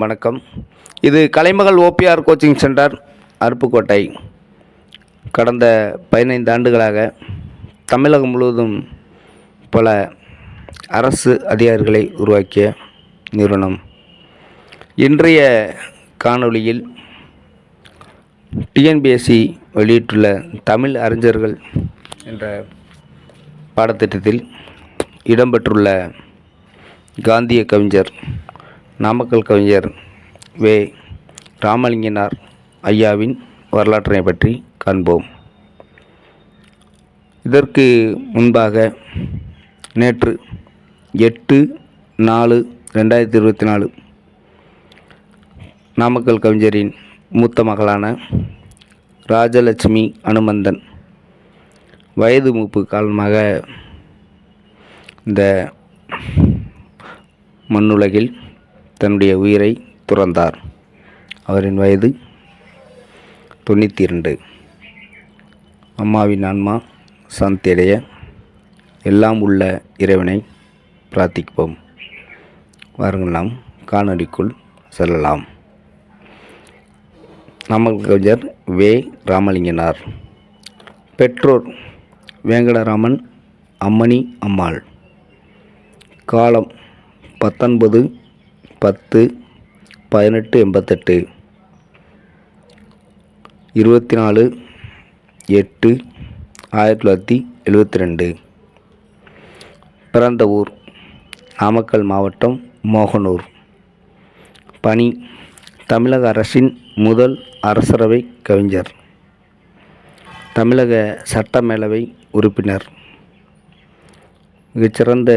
வணக்கம். இது Kalaimagal OPR coaching centre Aruppukottai. கடந்த பதினைந்து ஆண்டுகளாக தமிழகம் முழுவதும் பல அரசு அதிகாரிகளை உருவாக்கிய நிறுவனம். இன்றைய காணொளியில் டிஎன்பிஎஸ்சி வெளியிட்டுள்ள தமிழ் அறிஞர்கள் என்ற பாடத்திட்டத்தில் இடம்பெற்றுள்ள காந்திய கவிஞர் நாமக்கல் கவிஞர் வே. ராமலிங்கனார் ஐயாவின் வரலாற்றினை பற்றி காண்போம். இதற்கு முன்பாக நேற்று எட்டு நாலு ரெண்டாயிரத்தி இருபத்தி நாலு நாமக்கல் கவிஞரின் மூத்த மகளான ராஜலட்சுமி அனுமந்தன் வயது மூப்பு காரணமாக இந்த மண்ணுலகில் தன்னுடைய உயிரை துறந்தார். அவரின் வயது தொண்ணூற்றி இரண்டு அம்மாவின் ஆன்மா சாந்தியடைய எல்லாம் உள்ள இறைவனை பிரார்த்திப்போம். வாருங்கள் நாம் காணொலிக்குள் செல்லலாம். நாமக்கல் கவிஞர் வே. ராமலிங்கனார். பெற்றோர் வேங்கடராமன் அம்மணி அம்மாள். காலம் பத்தொன்பது பத்து பதினெட்டு எண்பத்தெட்டு. இருபத்தி நாலு எட்டு ஆயிரத்தி தொள்ளாயிரத்தி எழுபத்தி ரெண்டு பிறந்த ஊர் நாமக்கல் மாவட்டம் மோகனூர். பணி தமிழக அரசின் முதல் அரசரவை கவிஞர். தமிழக சட்டமேலவை உறுப்பினர். மிகச்சிறந்த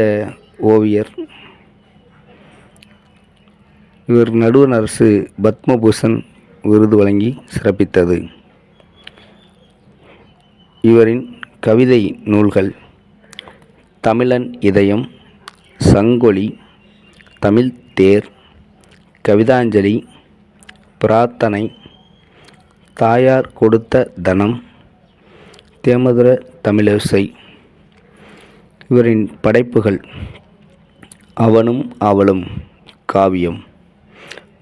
ஓவியர் இவர் நடுவண் அரசு பத்மபூஷன் விருது வழங்கி சிறப்பித்தது. இவரின் கவிதை நூல்கள் தமிழன் இதயம் சங்கொலி தமிழ் தேர் கவிதாஞ்சலி பிரார்த்தனை தாயார் கொடுத்த தனம் தேமதுர தமிழசை இவரின் படைப்புகள் அவனும் அவளும் காவியம்.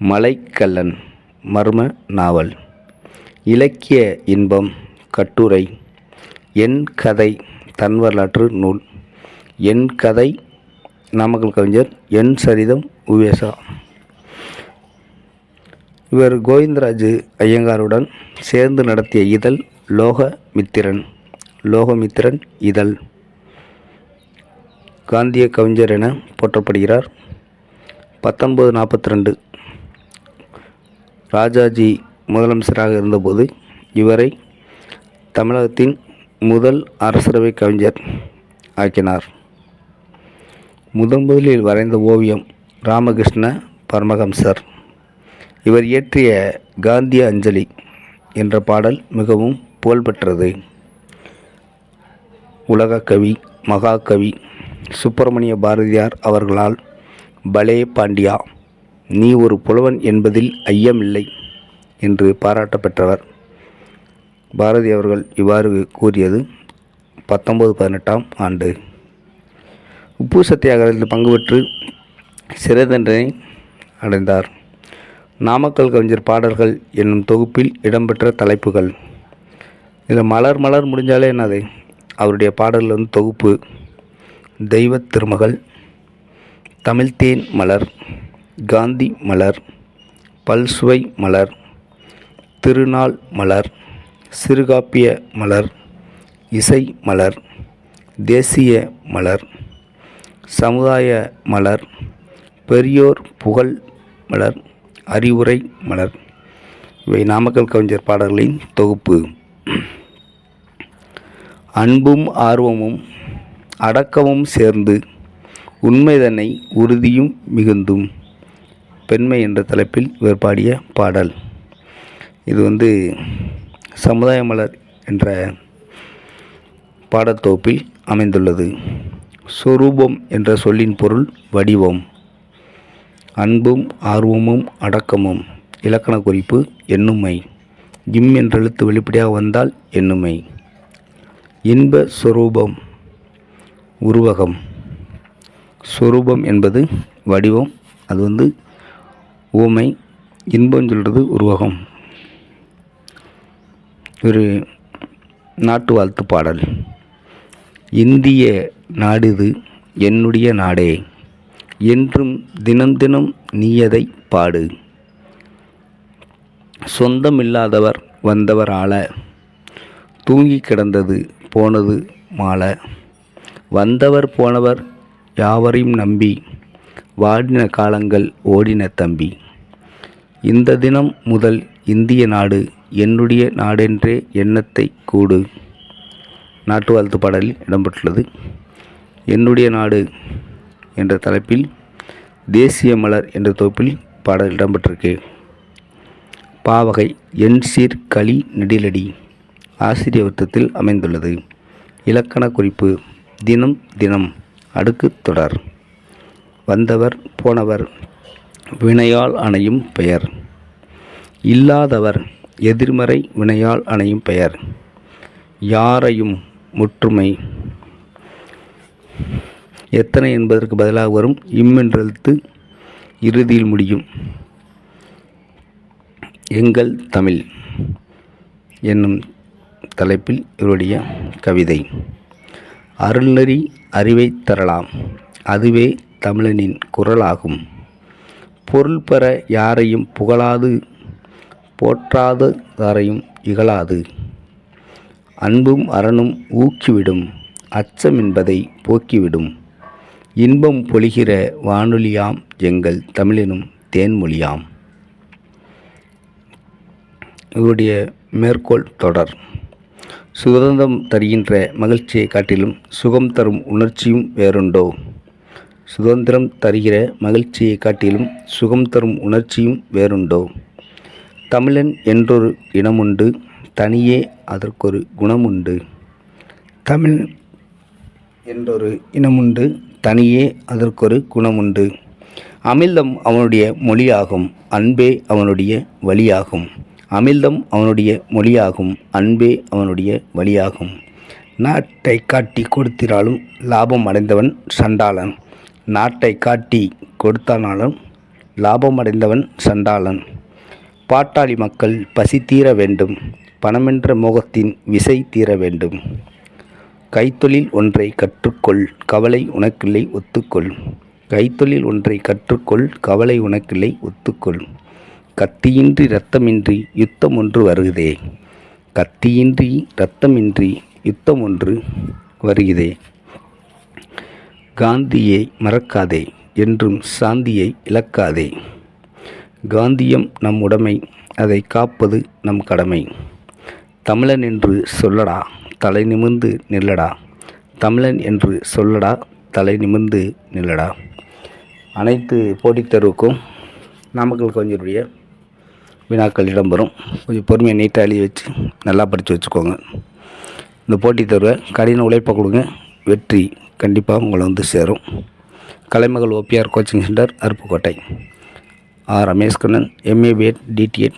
மலைக்கல்லன் மர்ம நாவல். இலக்கிய இன்பம் கட்டுரை. என் கதை தன் வரலாற்று நூல். என் கதை நாமக்கல் கவிஞர் என் சரிதம் உவேசா. இவர் கோவிந்தராஜு ஐயங்காருடன் சேர்ந்து நடத்திய இதழ் லோகமித்திரன் லோகமித்திரன் இதழ். காந்திய கவிஞர் என போற்றப்படுகிறார். பத்தொன்பது நாற்பத்தி ரெண்டு ராஜாஜி முதலமைச்சராக இருந்தபோது இவரை தமிழகத்தின் முதல் அரசரவை கவிஞர் ஆக்கினார். முதன் முதலில் வரைந்த ஓவியம் ராமகிருஷ்ண பரமஹம்சர். இவர் இயற்றிய காந்திய அஞ்சலி என்ற பாடல் மிகவும் புகழ்பெற்றது. உலகக்கவி மகாகவி சுப்பிரமணிய பாரதியார் அவர்களால் பலே பாண்டியா நீ ஒரு புலவன் என்பதில் ஐயமில்லை என்று பாராட்ட பெற்றவர் பாரதி அவர்கள் இவ்வாறு கூறியது பத்தொன்பது பதினெட்டாம் ஆண்டு. உப்பு சத்தியாகிரகத்தில் பங்கு பெற்று சிறை தண்டனை அடைந்தார். நாமக்கல் கவிஞர் பாடல்கள் என்னும் தொகுப்பில் இடம்பெற்ற தலைப்புகள். இதில் மலர் மலர் முடிஞ்சாலே என்னது? அவருடைய பாடல்கள் வந்து தொகுப்பு. தெய்வத் திருமகள் தமிழ்த்தேன் மலர். காந்தி மலர் பல்சுவை மலர் திருநாள் மலர் சிறுகாப்பிய மலர் இசை மலர் தேசிய மலர் சமுதாய மலர் பெரியோர் புகழ் மலர் அறிவுரை மலர். இவை நாமக்கல் கவிஞர் பாடல்களின் தொகுப்பு. அன்பும் ஆர்வமும் அடக்கமும் சேர்ந்து உண்மைதனை உறுதியும் மிகுந்தும். பெண்மை என்ற தலைப்பில் இவர் பாடிய பாடல். இது வந்து சமுதாய மலர் என்ற பாடத்தோப்பில் அமைந்துள்ளது. சொரூபம் என்ற சொல்லின் பொருள் வடிவம். அன்பும் ஆர்வமும் அடக்கமும். இலக்கண குறிப்பு எண்ணுமை. இம் என்ற எழுத்து வெளிப்படையாக வந்தால் எண்ணுமை. இன்ப சொரூபம் உருவகம். சொரூபம் என்பது வடிவம். அது வந்து ஊமை இன்பம் சொல்கிறது உருவகம். ஒரு நாட்டு வாழ்த்து பாடல். இந்திய நாடிது என்னுடைய நாடே. என்றும் தினம் தினம் நீயதை பாடு. சொந்தமில்லாதவர் வந்தவர் ஆள. தூங்கி கிடந்தது போனது மாலை வந்தவர் போனவர் யாவரையும் நம்பி வாடின காலங்கள் ஓடின தம்பி. இந்த தினம் முதல் இந்திய நாடு என்னுடைய நாடென்றே எண்ணத்தை கூடு. நாட்டு வாழ்த்து பாடலில் இடம்பெற்றுள்ளது. என்னுடைய நாடு என்ற தலைப்பில் தேசிய மலர் என்ற தொகுப்பில் பாடல் இடம்பெற்றிருக்கு. பாவகை என்சீர் களி நெடிலடி ஆசிரிய வர்த்தத்தில் அமைந்துள்ளது. இலக்கண குறிப்பு தினம் தினம் அடுக்கு தொடர். வந்தவர் போனவர் வினையால் அணையும் பெயர். இல்லாதவர் எதிர்மறை வினையால் அணையும் பெயர். யாரையும் முற்றுமை. எத்தனை என்பதற்கு பதிலாக வரும் இம்மென்றெழுத்து இறுதியில் முடியும். எங்கள் தமிழ் என்னும் தலைப்பில் இவருடைய கவிதை. அருள்நெறி அறிவை தரலாம். அதுவே தமிழனின் குரலாகும். பொருள் பெற யாரையும் புகழாது போற்றாததாரையும் இகழாது. அன்பும் அரணும் ஊக்கிவிடும் அச்சம் என்பதை போக்கிவிடும். இன்பம் பொழிகிற வானொலியாம் எங்கள் தமிழினும் தேன்மொழியாம். இவருடைய மேற்கோள் தொடர். சுதந்திரம் தருகின்ற மகிழ்ச்சியை காட்டிலும் சுகம் தரும் உணர்ச்சியும் வேறுண்டோ? சுதந்திரம் தருகிற மகிழ்ச்சியை காட்டிலும் சுகம் தரும் உணர்ச்சியும் வேறுண்டோ? தமிழன் என்றொரு இனமுண்டு தனியே அதற்கொரு குணமுண்டு. தமிழ் என்றொரு இனமுண்டு தனியே அதற்கொரு குணமுண்டு. அமிழ்தம் அவனுடைய மொழியாகும் அன்பே அவனுடைய வழியாகும். அமிழ்தம் அவனுடைய மொழியாகும் அன்பே அவனுடைய வழியாகும். நாட்டை காட்டி கொடுத்திராலும் லாபம் அடைந்தவன் சண்டாளன். நாட்டை காட்டி கொடுத்தானாலும் லாபமடைந்தவன் சண்டாளன். பாட்டாளி மக்கள் பசி தீர வேண்டும். பணமென்ற மோகத்தின் விசை தீர வேண்டும். கைத்தொழில் ஒன்றை கற்றுக்கொள் கவலை உனக்கில்லை ஒத்துக்கொள். கைத்தொழில் ஒன்றை கற்றுக்கொள் கவலை உனக்கில்லை ஒத்துக்கொள். கத்தியின்றி இரத்தமின்றி யுத்தம் ஒன்று வருகிறே கத்தியின்றி இரத்தமின்றி யுத்தம் ஒன்று வருகிறதே. காந்தியை மறக்காதே என்றும் சாந்தியை இழக்காதே. காந்தியம் நம் உடைமை அதை காப்பது நம் கடமை. தமிழன் என்று சொல்லடா தலை நிமிர்ந்து நில்லடா. தமிழன் என்று சொல்லடா தலை நிமிர்ந்து நில்லடா. அனைத்து போட்டித் தேர்வுக்கும் நாமக்கல் கொஞ்சருடைய வினாக்கள் இடம்பெறும். கொஞ்சம் பொறுமையை நீட்டாக எழுதி வச்சு நல்லா படித்து வச்சுக்கோங்க. இந்த போட்டித் தேர்வை கடின உழைப்பை கொடுங்க. வெற்றி கண்டிப்பாக உங்களை வந்து சேரும். Kalaimagal OPR coaching centre Aruppukottai. R Ramesh Kannan MA BEd DTEd